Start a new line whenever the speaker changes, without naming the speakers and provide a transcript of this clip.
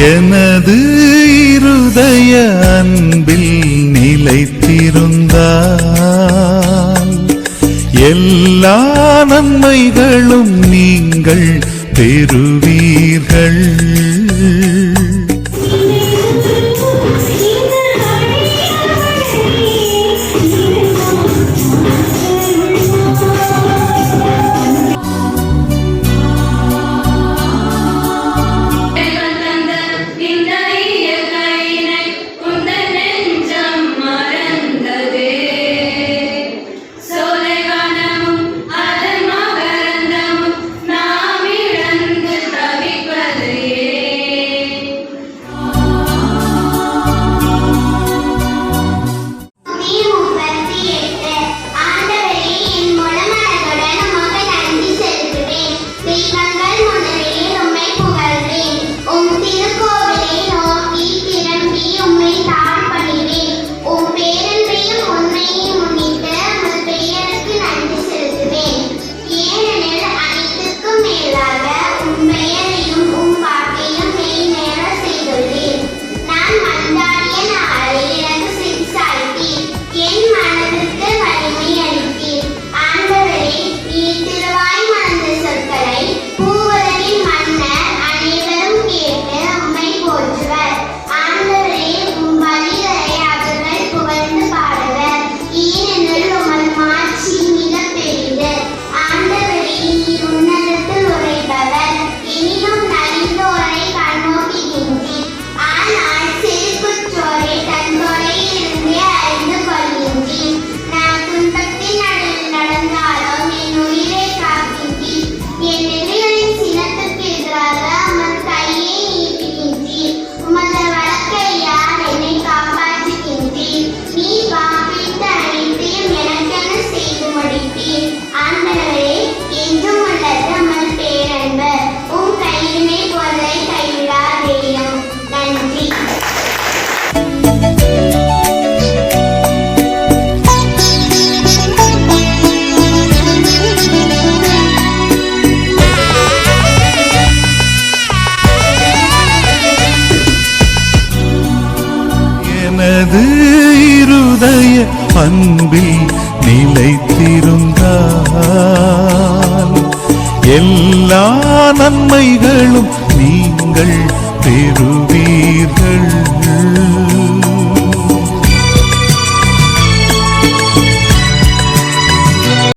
எனது இருதய அன்பில் நிலைத்திருந்தால் எல்லா நன்மைகளும் நீங்கள் பெறுவீர்கள். எனது இருதய அன்பில் நிலைத்திருந்தால் எல்லா நன்மைகளும் நீங்கள்